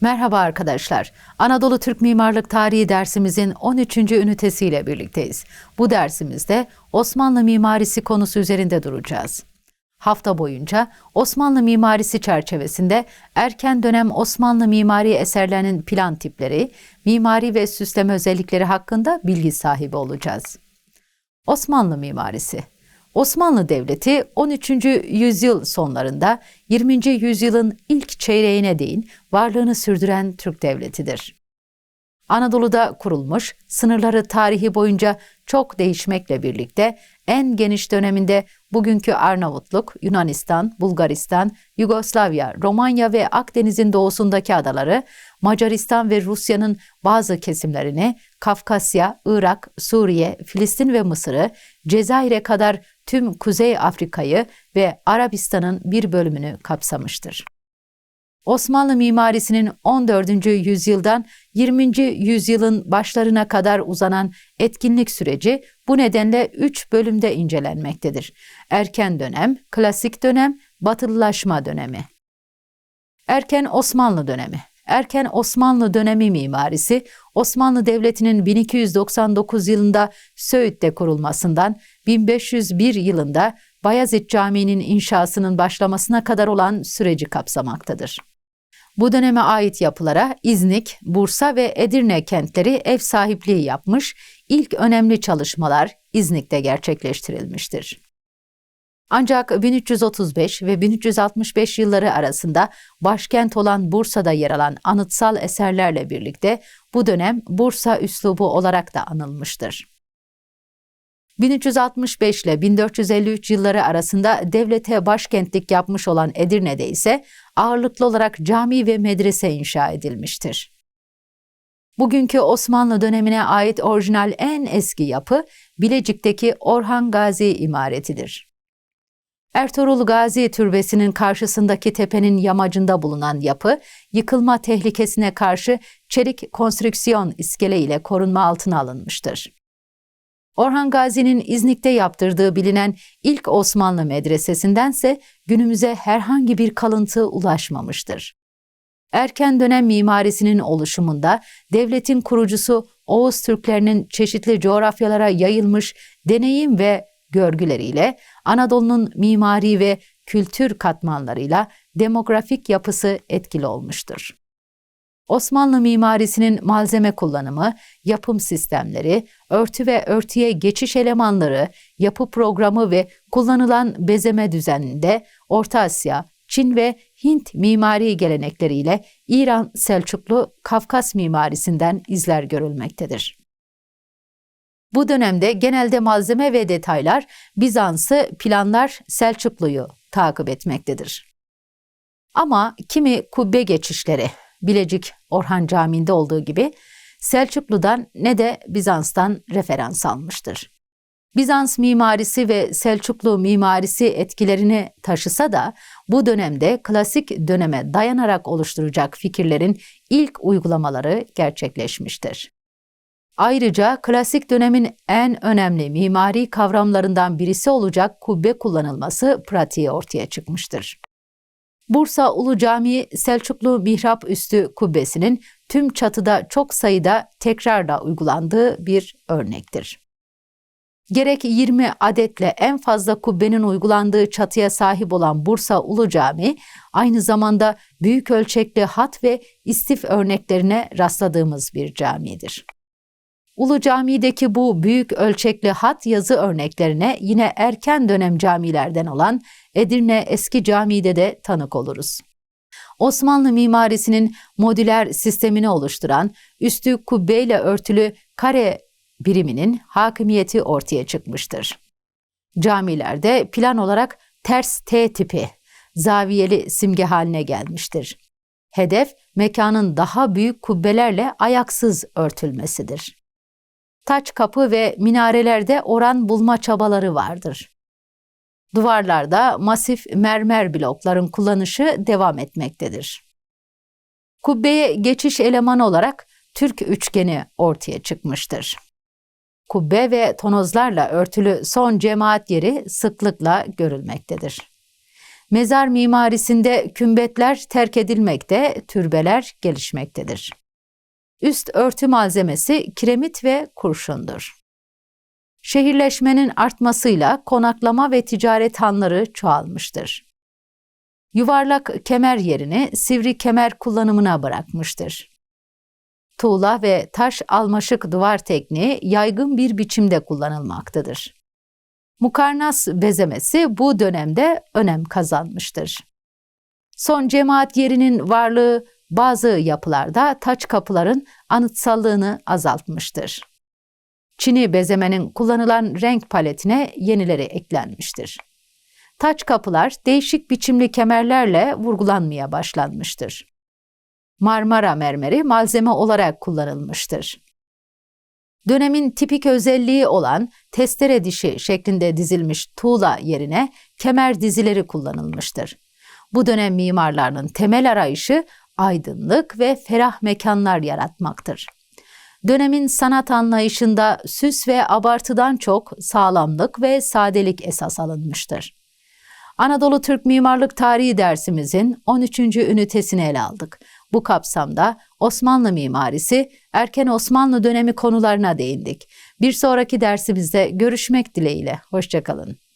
Merhaba arkadaşlar. Anadolu Türk Mimarlık Tarihi dersimizin 13. ünitesiyle birlikteyiz. Bu dersimizde Osmanlı mimarisi konusu üzerinde duracağız. Hafta boyunca Osmanlı mimarisi çerçevesinde erken dönem Osmanlı mimari eserlerinin plan tipleri, mimari ve süsleme özellikleri hakkında bilgi sahibi olacağız. Osmanlı mimarisi Osmanlı Devleti 13. yüzyıl sonlarında 20. yüzyılın ilk çeyreğine değin varlığını sürdüren Türk devletidir. Anadolu'da kurulmuş, sınırları tarihi boyunca çok değişmekle birlikte en geniş döneminde bugünkü Arnavutluk, Yunanistan, Bulgaristan, Yugoslavya, Romanya ve Akdeniz'in doğusundaki adaları, Macaristan ve Rusya'nın bazı kesimlerini, Kafkasya, Irak, Suriye, Filistin ve Mısır'ı, Cezayir'e kadar tüm Kuzey Afrika'yı ve Arabistan'ın bir bölümünü kapsamıştır. Osmanlı mimarisinin 14. yüzyıldan 20. yüzyılın başlarına kadar uzanan etkinlik süreci bu nedenle üç bölümde incelenmektedir. Erken dönem, klasik dönem, batılılaşma dönemi. Erken Osmanlı dönemi Erken Osmanlı dönemi mimarisi, Osmanlı Devleti'nin 1299 yılında Söğüt'te kurulmasından 1501 yılında Bayezid Camii'nin inşasının başlamasına kadar olan süreci kapsamaktadır. Bu döneme ait yapılara İznik, Bursa ve Edirne kentleri ev sahipliği yapmış, ilk önemli çalışmalar İznik'te gerçekleştirilmiştir. Ancak 1335 ve 1365 yılları arasında başkent olan Bursa'da yer alan anıtsal eserlerle birlikte bu dönem Bursa üslubu olarak da anılmıştır. 1365 ile 1453 yılları arasında devlete başkentlik yapmış olan Edirne'de ise ağırlıklı olarak cami ve medrese inşa edilmiştir. Bugünkü Osmanlı dönemine ait orijinal en eski yapı Bilecik'teki Orhan Gazi imaretidir. Ertuğrul Gazi Türbesi'nin karşısındaki tepenin yamacında bulunan yapı, yıkılma tehlikesine karşı çelik konstrüksiyon iskele ile korunma altına alınmıştır. Orhan Gazi'nin İznik'te yaptırdığı bilinen ilk Osmanlı medresesindense günümüze herhangi bir kalıntı ulaşmamıştır. Erken dönem mimarisinin oluşumunda devletin kurucusu Oğuz Türklerinin çeşitli coğrafyalara yayılmış deneyim ve görgüleriyle Anadolu'nun mimari ve kültür katmanlarıyla demografik yapısı etkili olmuştur. Osmanlı mimarisinin malzeme kullanımı, yapım sistemleri, örtü ve örtüye geçiş elemanları, yapı programı ve kullanılan bezeme düzeninde Orta Asya, Çin ve Hint mimari gelenekleriyle İran Selçuklu Kafkas mimarisinden izler görülmektedir. Bu dönemde genelde malzeme ve detaylar Bizans'ı planlar Selçuklu'yu takip etmektedir. Ama kimi kubbe geçişleri Bilecik Orhan Camii'nde olduğu gibi Selçuklu'dan ne de Bizans'tan referans almıştır. Bizans mimarisi ve Selçuklu mimarisi etkilerini taşısa da bu dönemde klasik döneme dayanarak oluşturacak fikirlerin ilk uygulamaları gerçekleşmiştir. Ayrıca klasik dönemin en önemli mimari kavramlarından birisi olacak kubbe kullanılması pratiği ortaya çıkmıştır. Bursa Ulu Camii Selçuklu mihrap üstü kubbesinin tüm çatıda çok sayıda tekrarla uygulandığı bir örnektir. Gerek 20 adetle en fazla kubbenin uygulandığı çatıya sahip olan Bursa Ulu Camii, aynı zamanda büyük ölçekli hat ve istif örneklerine rastladığımız bir camidir. Ulu Cami'deki bu büyük ölçekli hat yazı örneklerine yine erken dönem camilerden olan Edirne Eski Camii'de de tanık oluruz. Osmanlı mimarisinin modüler sistemini oluşturan üstü kubbeyle örtülü kare biriminin hakimiyeti ortaya çıkmıştır. Camilerde plan olarak ters T tipi zaviyeli simge haline gelmiştir. Hedef mekanın daha büyük kubbelerle ayaksız örtülmesidir taç kapı ve minarelerde oran bulma çabaları vardır. Duvarlarda masif mermer blokların kullanışı devam etmektedir. Kubbeye geçiş elemanı olarak Türk üçgeni ortaya çıkmıştır. Kubbe ve tonozlarla örtülü son cemaat yeri sıklıkla görülmektedir. Mezar mimarisinde kümbetler terk edilmekte, türbeler gelişmektedir. Üst örtü malzemesi kiremit ve kurşundur. Şehirleşmenin artmasıyla konaklama ve ticaret hanları çoğalmıştır. Yuvarlak kemer yerini sivri kemer kullanımına bırakmıştır. Tuğla ve taş almaşık duvar tekniği yaygın bir biçimde kullanılmaktadır. Mukarnas bezemesi bu dönemde önem kazanmıştır. Son cemaat yerinin varlığı bazı yapılarda taç kapıların anıtsallığını azaltmıştır. Çini bezemenin kullanılan renk paletine yenileri eklenmiştir. Taç kapılar değişik biçimli kemerlerle vurgulanmaya başlanmıştır. Marmara mermeri malzeme olarak kullanılmıştır. Dönemin tipik özelliği olan testere dişi şeklinde dizilmiş tuğla yerine kemer dizileri kullanılmıştır. Bu dönem mimarlarının temel arayışı aydınlık ve ferah mekanlar yaratmaktır. Dönemin sanat anlayışında süs ve abartıdan çok sağlamlık ve sadelik esas alınmıştır. Anadolu Türk Mimarlık Tarihi dersimizin 13. ünitesini ele aldık. Bu kapsamda Osmanlı mimarisi, erken Osmanlı dönemi konularına değindik. Bir sonraki dersimizde görüşmek dileğiyle. Hoşçakalın.